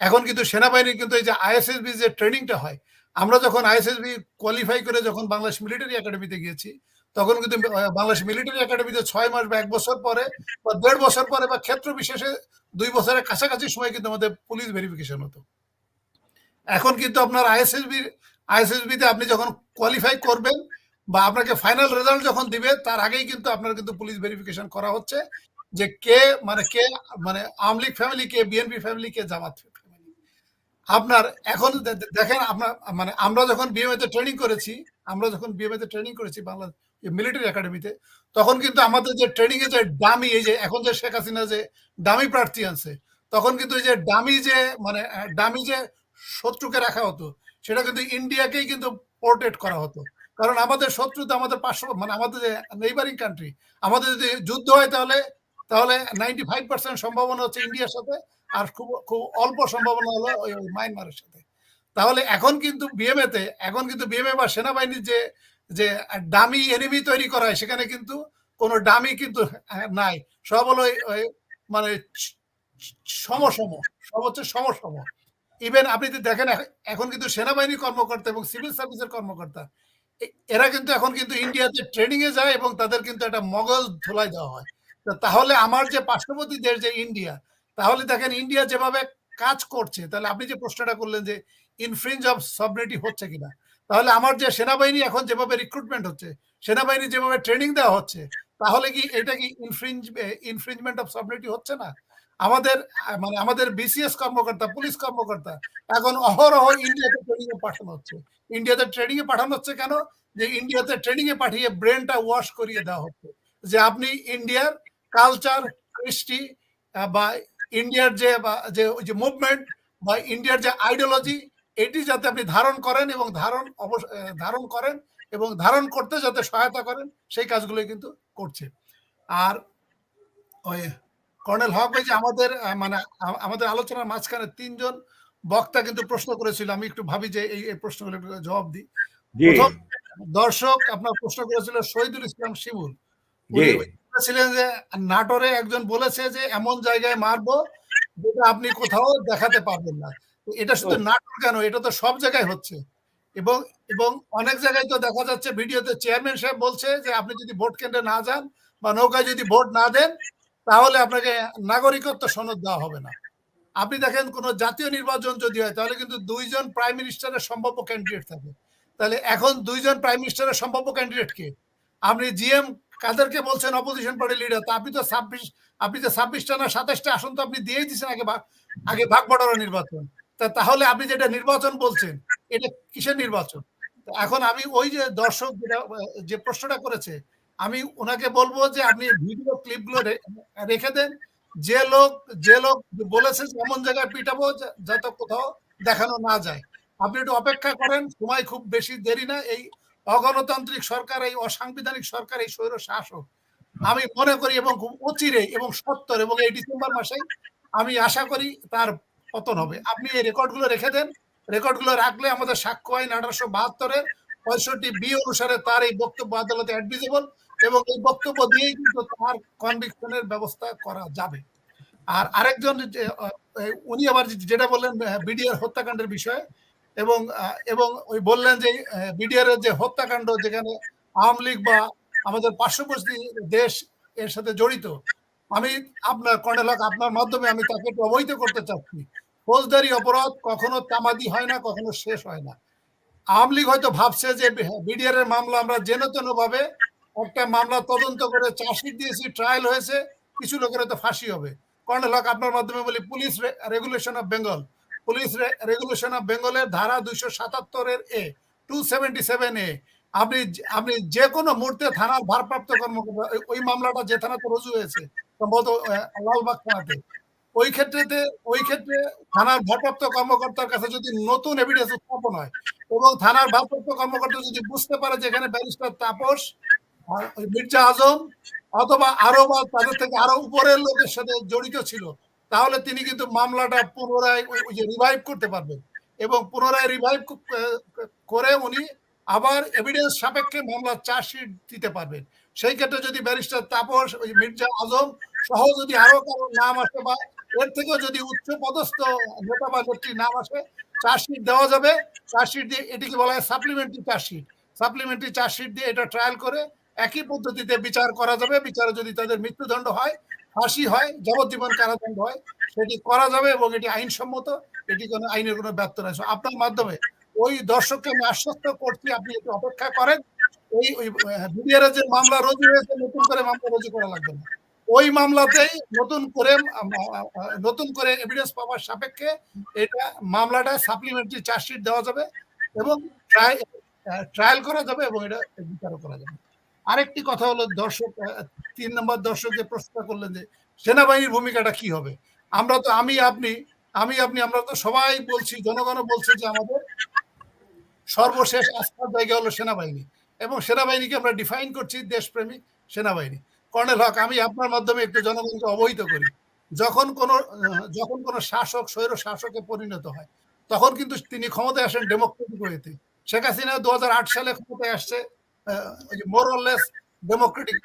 এখন কিন্তু সেনাবাহিনীর কিন্তু এই যে আইএসএসবি যে ট্রেনিংটা হয়, আমরা যখন আইএসএসবি কোয়ালিফাই করে যখন বাংলাদেশ মিলিটারি একাডেমিতে গিয়েছি, তখন কিন্তু বাংলাদেশ মিলিটারি একাডেমিতে ছয় মাস বা এক বছর পরে বা দেড় বছর পরে বা ক্ষেত্র বিশেষে দুই বছরের কাছাকাছি সময় কিন্তু আমাদের পুলিশ ভেরিফিকেশন হতো। এখন কিন্তু আপনার আইএসএসবি আইএসএসবিতে আপনি যখন কোয়ালিফাই করবেন বা আপনাকে ফাইনাল রেজাল্ট যখন দিবে, তার আগেই কিন্তু আপনার কিন্তু পুলিশ ভেরিফিকেশন করা হচ্ছে যে কে মানে কে মানে আওয়ামী লীগ ফ্যামিলি কে বিএনপি ফ্যামিলি কে জামাত আপনার এখন দেখেন আপনার মানে আমরা যখন বিএমএ তে ট্রেনিং করেছি, আমরা যখন বিএমএ তে ট্রেনিং করেছি বাংলা মিলিটারি একাডেমিতে তখন কিন্তু আমাদের যে ট্রেনিং এ যে ডামি এই যে এখন যে শেখ হাসিনা যে ডামি প্রার্থী আনছে তখন কিন্তু এই যে ডামি যে মানে ডামি যে শত্রুকে রাখা হতো, সেটা কিন্তু ইন্ডিয়াকেই কিন্তু পোর্ট্রেট করা হতো। কারণ আমাদের শত্রু তো আমাদের পার্শ্ব মানে আমাদের যে নেইবারিং কান্ট্রি আমাদের যদি যুদ্ধ হয় তাহলে তাহলে নাইনটি ফাইভ পার্সেন্ট সম্ভাবনা হচ্ছে ইন্ডিয়ার সাথে আর খুব খুব অল্প সম্ভাবনা হলো ওই মায়ানমারের সাথে। তাহলে এখন কিন্তু বিএমএ তে, এখন কিন্তু বিএমএ বা সেনাবাহিনীর যে যে ডামি এনিমি তৈরি করা হয়, সেখানে কিন্তু কোনো ডামি কিন্তু নাই। সব হলো মানে সমসম, সব হচ্ছে সমসম। ইভেন আপনি যদি দেখেন এখন কিন্তু সেনাবাহিনী কর্মকর্তা এবং সিভিল সার্ভিসের কর্মকর্তা এরা কিন্তু এখন কিন্তু ইন্ডিয়াতে ট্রেনিং এ যায় এবং তাদের কিন্তু একটা মগজ ধোলাই দেওয়া হয়। তাহলে আমার যে পার্শ্ববর্তী দেশ যে ইন্ডিয়া তাহলে দেখেন ইন্ডিয়া যেভাবে কাজ করছে, তাহলে আপনি যে প্রশ্নটা করলেন যে ইনফ্রিঞ্জ অফ সবরিটি হচ্ছে কিনা, তাহলে আমার যে সেনাবাহিনী এখন যেভাবে রিক্রুটমেন্ট হচ্ছে, সেনাবাহিনী যেভাবে ট্রেনিং দেওয়া হচ্ছে, তাহলে কি এটা কি ইনফ্রিঞ্জ ইনফ্রিঞ্জমেন্ট অফ সবরিটি হচ্ছে না? আমাদের মানে আমাদের বিসিএস কর্মকর্তা, পুলিশ কর্মকর্তা এখন অহরহ ইন্ডিয়াতে ট্রেনিং এ পাঠানো হচ্ছে। ইন্ডিয়াতে ট্রেনিং এ পাঠানো হচ্ছে কেন? যে ইন্ডিয়াতে ট্রেনিং এ পাঠিয়ে ব্রেনটা ওয়াশ করিয়ে দেওয়া হচ্ছে। যে আপনি ইন্ডিয়ার কালচার কৃষ্টি বা ইন্ডিয়ার যে যে ওই যে মুভমেন্ট বা ইন্ডিয়ার যে আইডিওলজি এটি যাতে আপনি ধারণ করেন এবং ধারণ ধারণ করেন এবং ধারণ করতে যাতে সহায়তা করেন সেই কাজগুলোই কিন্তু করছে। আর ওই কর্নেল হক ওই যে আমাদের মানে আমাদের আলোচনার মাঝখানে তিনজন বক্তা কিন্তু প্রশ্ন করেছিল আমি একটু ভাবি যে এই প্রশ্নগুলো একটু জবাব দিই। দর্শক আপনার প্রশ্ন করেছিল শহীদুল ইসলাম শিমুল। বলেছিলেন যে নাটোরে একজন বলেছে যে এমন জায়গায় মারবো যেটা আপনি কোথাও দেখাতে পারবেন না। এটা শুধু নাটোর কেন? এটা তো সব জায়গায় হচ্ছে। এবং এবং অনেক জায়গায় তো দেখা যাচ্ছে ভিডিওতে চেয়ারম্যান সাহেব বলছে যে আপনি যদি ভোট কেন্দ্রে না যান বা নৌকায় যদি ভোট না দেন তাহলে আপনাকে নাগরিকত্ব সনদ দেওয়া হবে না। আপনি দেখেন কোন জাতীয় নির্বাচন যদি হয় তাহলে কিন্তু দুইজন প্রাইম মিনিস্টারের সম্ভাব্য ক্যান্ডিডেট থাকে। তাহলে এখন দুইজন প্রাইম মিনিস্টারের সম্ভাব্য ক্যান্ডিডেট কে? আপনি জিএম কাদেরকে বলছেন অপোজিশন পার্টি লিডার তা আপনি তো ছাব্বিশ, আপনি তো ছাব্বিশটা না সাতাশটা আসন তো আপনি দিয়েই দিচ্ছেন আগে আগে ভাগ বড়ার নির্বাচন। তা তাহলে আপনি যেটা নির্বাচন বলছেন, এটা কিসের নির্বাচন? এখন আমি ওই যে দর্শক যেটা, যে প্রশ্নটা করেছে, আমি ওনাকে বলব যে আপনি ভিডিও ক্লিপগুলো রেখে দেন। যে লোক যে লোক বলেছে এমন জায়গায় পিটাবো যাতে কোথাও দেখানো না যায়। আপনি একটু অপেক্ষা করেন, সময় খুব বেশি দেরি না, এই অগণতান্ত্রিক সরকার, এই অসাংবিধানিক সরকার, এই স্বৈর শাসক। আমি মনে করি এবং খুব অচিরে এবং সত্তর এবং এই ডিসেম্বর মাসে আমি আশা করি তার পতন হবে। আপনি এই রেকর্ডগুলো রেখে দেন। রেকর্ডগুলো রাখলে আমাদের সাক্ষ্য আইন আঠারোশো বাহাত্তরের পঁয়ষট্টি বি অনুসারে তার এই বক্তব্য আদালতে অ্যাডমিসেবল এবং এই বক্তব্য দিয়েই কিন্তু তার কনভিকশনের ব্যবস্থা করা যাবে। আর আরেকজন উনি আবার যেটা বললেন বিডিআর হত্যাকাণ্ডের বিষয়ে এবং এবং ওই বললেন যে বিডিআর যে হত্যাকাণ্ড যেখানে আওয়ামী লীগ বা আমাদের পার্শ্ববর্তী দেশ এর সাথে জড়িত, আমি আপনার কর্নেল আপনার মাধ্যমে আমি তাকে অবহিত করতে চাচ্ছি। ফৌজদারি অপরাধ কখনো তামাদি হয় না, কখনো শেষ হয় না। আওয়ামী লীগ হয়তো ভাবছে যে বিডিআর এর মামলা আমরা যেন তেন ভাবে একটা মামলা তদন্ত করে চার্জশিট দিয়েছি, ট্রায়াল হয়েছে, কিছু লোকের হয়তো ফাঁসি হবে। কর্নেল আপনার মাধ্যমে বলি, police regulation of Bengal. Police regulation of বেঙ্গলের ধারা দুইশো সাতাত্তরের A two seventy seven A, আপনি আপনি যে কোনো মুহূর্তে থানার ভারপ্রাপ্ত কর্মকর্তা, ওই- মামলাটা যে থানাতে রুজু হয়েছে, সম্ভবত লালবাগ থানাতে, ওই ক্ষেত্রেতে, ওই ক্ষেত্রে থানার ভারপ্রাপ্ত কর্মকর্তার কাছে যদি নতুন এভিডেন্স উত্থাপন হয় এবং থানার ভারপ্রাপ্ত কর্মকর্তা যদি বুঝতে পারে যে এখানে ব্যারিস্টার তাপস মির্জা আজম, অথবা আরও বা তাদের থেকে আরও উপরের লোকের সাথে জড়িত ছিল তাহলে তিনি কিন্তু মামলাটা পুনরায় রিভাইভ করতে পারবেন। এবং পুনরায় রিভাইভ করে উনি আবার এভিডেন্স সাপেক্ষে মামলা চার্জশিট দিতে পারবেন। সেই ক্ষেত্রে যদি ব্যারিস্টার তাপস, ওই মির্জা আজম সহ যদি আরও কারও নাম আসে বা এর থেকেও যদি উচ্চ পদস্থ নেতা বা নেত্রীর নাম আসে চার্জশিট দেওয়া যাবে। চার্জশিট দিয়ে এটিকে বলা হয় সাপ্লিমেন্টারি চার্জশিট সাপ্লিমেন্টারি চার্জশিট দিয়ে এটা ট্রায়াল করে একই পদ্ধতিতে বিচার করা যাবে। বিচারে যদি তাদের মৃত্যুদণ্ড হয় ফাঁসি হয় যাবজ্জীবন কারাদণ্ড হয়, সেটি করা যাবে এবং এটি আইনসম্মত, এটি কোনো আইনের কোনো ব্যর্থ নয়। আপনার মাধ্যমে ওই দর্শককে আমি আশ্বস্ত করছি, আপনি একটু অপেক্ষা করেন। ওই বিডিআর যে মামলা রুজু হয়েছে, নতুন করে মামলা রুজু করা লাগবে না। ওই মামলাতেই নতুন করে নতুন করে এভিডেন্স পাওয়ার সাপেক্ষে এটা মামলাটা সাপ্লিমেন্টারি চার্জশিট দেওয়া যাবে এবং ট্রায়াল করা যাবে এবং এটা বিচারও করা যাবে। আরেকটি কথা হলো দর্শক তিন নম্বর দর্শক যে প্রশ্ন করলেন যে সেনাবাহিনীর ভূমিকাটা কি হবে? আমরা তো, আমি, আপনি আমি, আপনি, আমরা তো সবাই বলছি, জনগণও বলছে যে আমাদের সর্বশেষ আস্থার জায়গা হলো সেনাবাহিনী এবং সেনাবাহিনীকে আমরা ডিফাইন করছি দেশপ্রেমিক সেনাবাহিনী। কর্নেল হক, আমি আপনার মাধ্যমে একটু জনগণকে অবহিত করি। যখন কোনো যখন কোনো শাসক, স্বৈর শাসকে পরিণত হয়, তখন কিন্তু তিনি ক্ষমতায় আসেন ডেমোক্রেটিক ওয়েতে। শেখ হাসিনা দু হাজার আট সালে ক্ষমতায় আসছে মোরলেস ডেমোক্রেটিক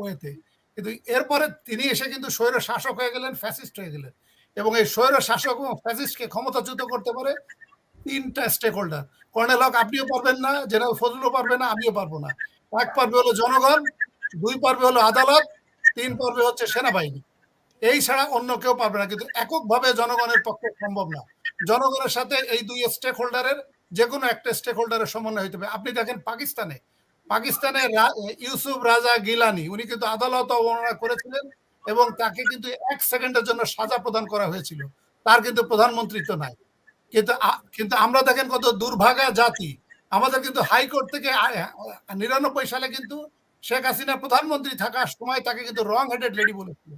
ওয়েতে। কিন্তু এরপরে তিনি এসে কিন্তু স্বৈর শাসক হয়ে গেলেন ফ্যাসিস্ট হয়ে গেলেন। এবং এই স্বৈর শাসক এবং ফ্যাসিস্টকে ক্ষমতাচ্যুত করতে পারে তিনটা স্টেক হোল্ডার কর্নেল হক, আপনিও পারবেন না জেনারেল ফজলও পারবে না, আমিও পারব না। এক পারবে হলো জনগণ, দুই পারবে হলো আদালত, তিন পর্বে হচ্ছে সেনাবাহিনী। এই ছাড়া অন্য কেউ পারবে না। কিন্তু এককভাবে জনগণের পক্ষে সম্ভব না। জনগণের সাথে এই দুই স্টেক হোল্ডারের যে কোনো একটা স্টেক হোল্ডারের সমন্বয় হইতে হবে। আপনি দেখেন পাকিস্তানে পাকিস্তানের ইউসুফ রাজা গিলানি, উনি কিন্তু আদালত অবমাননা করেছিলেন এবং তাকে কিন্তু এক সেকেন্ডের জন্য সাজা প্রদান করা হয়েছিল। তার কিন্তু প্রধানমন্ত্রিত্ব নাই। কিন্তু কিন্তু আমরা দেখেন কত দুর্ভাগা জাতি। আমাদের কিন্তু হাইকোর্ট থেকে নিরানব্বই সালে কিন্তু শেখ হাসিনা প্রধানমন্ত্রী থাকার সময় তাকে কিন্তু রং হেডেড লেডি বলেছিল।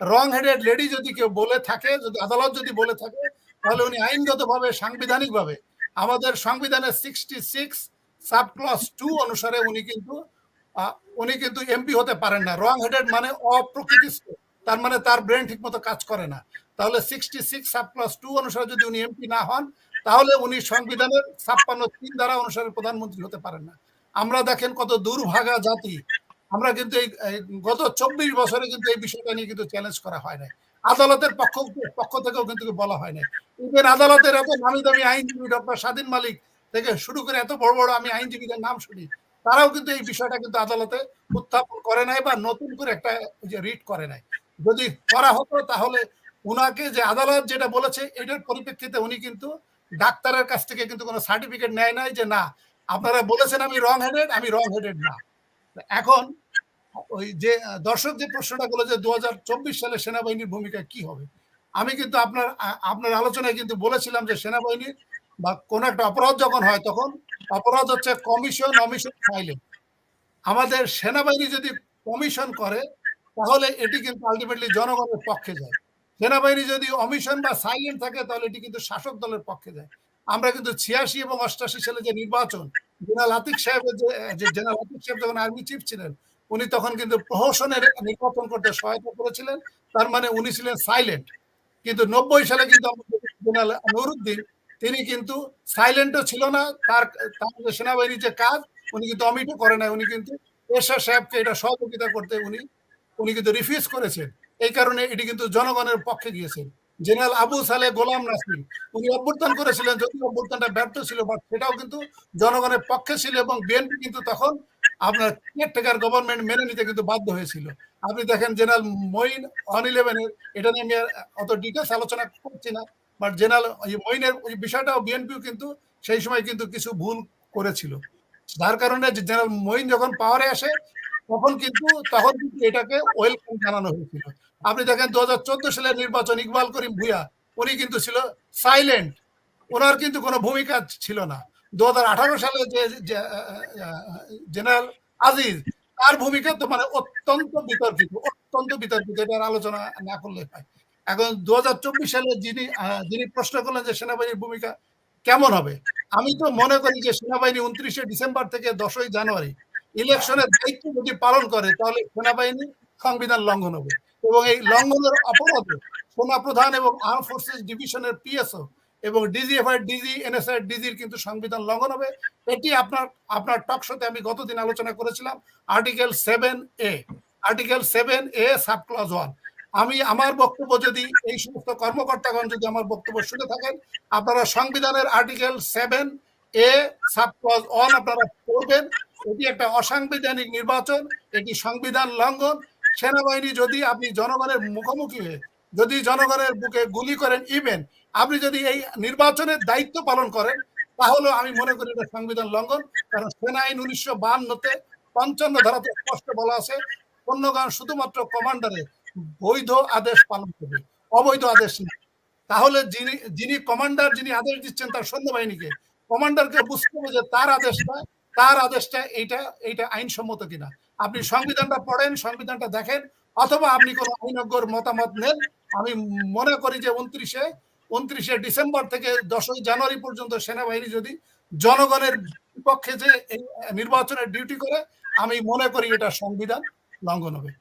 রং হেডেড লেডি যদি কেউ বলে থাকে, যদি আদালত যদি বলে থাকে, তাহলে উনি আইনগতভাবে, সাংবিধানিকভাবে আমাদের সংবিধানের sixty six sub clause two অনুসারে উনি কিন্তু উনি কিন্তু এমপি হতে পারেন না। রং হেডেড মানে অপ্রকৃতিস্থ। তার মানে তার ব্রেন ঠিক মতো কাজ করে না। তাহলে sixty six sub clause two অনুসারে যদি উনি এমপি না হন, তাহলে উনি সংবিধানের ছাপ্পান্ন তিন ধারা অনুসারে প্রধানমন্ত্রী হতে পারেন না। আমরা দেখেন কত দুর্ভাগা জাতি। আমরা কিন্তু এই গত চব্বিশ বছরে কিন্তু এই বিষয়টা নিয়ে কিন্তু চ্যালেঞ্জ করা হয় নাই। আদালতের পক্ষ পক্ষ থেকেও কিন্তু বলা হয় নাই। ইভেন আদালতের এত নামি দামি আইনজীবী ডক্টর স্বাধীন মালিক থেকে শুরু করে এত বড় বড় আমি আইনজীবীদের নাম শুনি, তারাও কিন্তু এই বিষয়টা কিন্তু আদালতে উত্থাপন করে নাই বা নতুন করে একটা যে রিট করে নাই। যদি করা হতো তাহলে উনাকে যে আদালত যেটা বলেছে এটার পরিপ্রেক্ষিতে উনি কিন্তু ডাক্তারের কাছ থেকে কিন্তু কোনো সার্টিফিকেট নেয় নাই যে না, আপনারা বলেছেন আমি রং হেডেড আমি রং হেডেড না। এখন ওই যে, দর্শক যে প্রশ্নটা করল যে দু হাজার চব্বিশ সালে সেনাবাহিনীর ভূমিকা কি হবে, আমি কিন্তু আপনার আপনার আলোচনায় কিন্তু বলেছিলাম যে সেনাবাহিনীর বা কোন একটা অপরাধ যখন হয় তখন অপরাধ হচ্ছে কমিশন অমিশন সাইলেন্ট আমাদের সেনাবাহিনী যদি কমিশন করে, তাহলে এটি কিন্তু আলটিমেটলি জনগণের পক্ষে যায়। সেনাবাহিনী যদি অমিশন বা সাইলেন্ট থাকে, তাহলে এটি কিন্তু শাসক দলের পক্ষে যায়। আমরা কিন্তু ছিয়াশি এবং অষ্টাশি সালে যে নির্বাচন, জেনারেল আতিক সাহেবের যে জেনারেল আতিক সাহেব যখন আর্মি চিফ ছিলেন, উনি তখন কিন্তু প্রহসনের নির্বাচন করতে সহায়তা করেছিলেন। তার মানে উনি ছিলেন সাইলেন্ট কিন্তু নব্বই সালে কিন্তু জেনারেল নুরুদ্দিন তিনি কিন্তু সাইলেন্টও ছিল না, তার তার সেনাবাহিনীর যে কাজ, উনি কিন্তু অমিটও করে নাই, উনি কিন্তু এরশাদ সাহেবকে এটা সহযোগিতা করতে উনি উনি কিন্তু রিফিউজ করেছেন। এই কারণে এটি কিন্তু জনগণের পক্ষে গিয়েছেন। জেনারেল আবু সালে গোলাম নাসির, উনি অভ্যর্থন করেছিলেন যদি অভ্যর্থনটা ব্যর্থ ছিল বাট সেটাও কিন্তু জনগণের পক্ষে ছিল এবং বিএনপি কিন্তু তখন আপনার কেয়ারটেকার গভর্নমেন্ট মেনে নিতে কিন্তু বাধ্য হয়েছিল। আপনি দেখেন জেনারেল মঈন অন ইলেভেনের এটা নিয়ে আমি অত ডিটেলস আলোচনা করছি না। বাট জেনারেল ওই বিষয়টাও বিএনপিও কিন্তু সেই সময় কিন্তু কিছু ভুল করেছিল। যার কারণে জেনারেল মঈন যখন পাওয়ারে আসে, তখন কিন্তু তখন কিন্তু এটাকে ওয়েলকাম জানানো হয়েছিল। আপনি দেখেন দু হাজার চোদ্দ সালের নির্বাচন ইকবাল করিম ভুইয়া, উনি কিন্তু ছিল সাইলেন্ট ওনার কিন্তু কোনো ভূমিকা ছিল না। দু হাজার আঠারো সালে যে জেনারেল আজিজ, তার ভূমিকা তো মানে অত্যন্ত বিতর্কিত অত্যন্ত বিতর্কিত এটার আলোচনা না করলে হয়। এখন দু হাজার চব্বিশ সালে যিনি যিনি প্রশ্ন করলেন যে সেনাবাহিনীর ভূমিকা কেমন হবে, আমি তো মনে করি যে সেনাবাহিনী উনত্রিশে ডিসেম্বর থেকে দশই জানুয়ারি ইলেকশনের দায়িত্ব যদি পালন করে, তাহলে সেনাবাহিনী সংবিধান লঙ্ঘন হবে। এবং এই লঙ্ঘনের অপরাধে সেনা প্রধান এবং আর্ম ফোর্সেস ডিভিশনের পিএসও এবং ডিজিএফআই, ডিজি, এনএসআই, ডিজির কিন্তু সংবিধান লঙ্ঘন হবে। এটি আপনার আপনার টক শোতে আমি গতদিন আলোচনা করেছিলাম, article seven A, article seven A sub clause one. আমি আমার বক্তব্য যদি এই সমস্ত কর্মকর্তাগণ যদি আমার বক্তব্য শুনে থাকেন, আপনারা সংবিধানের article seven A sub clause one আপনারা পড়বেন। এটি একটা অসাংবিধানিক নির্বাচন, এটি সংবিধান লঙ্ঘন। সেনাবাহিনী যদি আপনি জনগণের মুখোমুখি হয়ে, যদি জনগণের বুকে গুলি করেন ইভেন আপনি যদি এই নির্বাচনের দায়িত্ব পালন করেন তাহলে আমি মনে করি এটা সংবিধান লঙ্ঘন। কারণ সেনা আইন উনিশশো বান্নতে পঞ্চান্ন ধারাতে স্পষ্ট বলা আছে পণ্যগান শুধুমাত্র কমান্ডারের বৈধ আদেশ পালন করবে, অবৈধ আদেশ না তাহলে যিনি যিনি কমান্ডার যিনি আদেশ দিচ্ছেন তার সৈন্যবাহিনীকে কমান্ডারকে বুঝতে হবে যে তার আদেশটা তার আদেশটা এইটা এইটা আইনসম্মত কিনা। আপনি সংবিধানটা পড়েন, সংবিধানটা দেখেন, অথবা আপনি কোনো আইনজ্ঞর মতামত নেন। আমি মনে করি যে উনত্রিশে উনত্রিশে ডিসেম্বর থেকে দশই জানুয়ারি পর্যন্ত সেনাবাহিনী যদি জনগণের বিপক্ষে যে নির্বাচনের ডিউটি করে, আমি মনে করি এটা সংবিধান লঙ্ঘন হবে।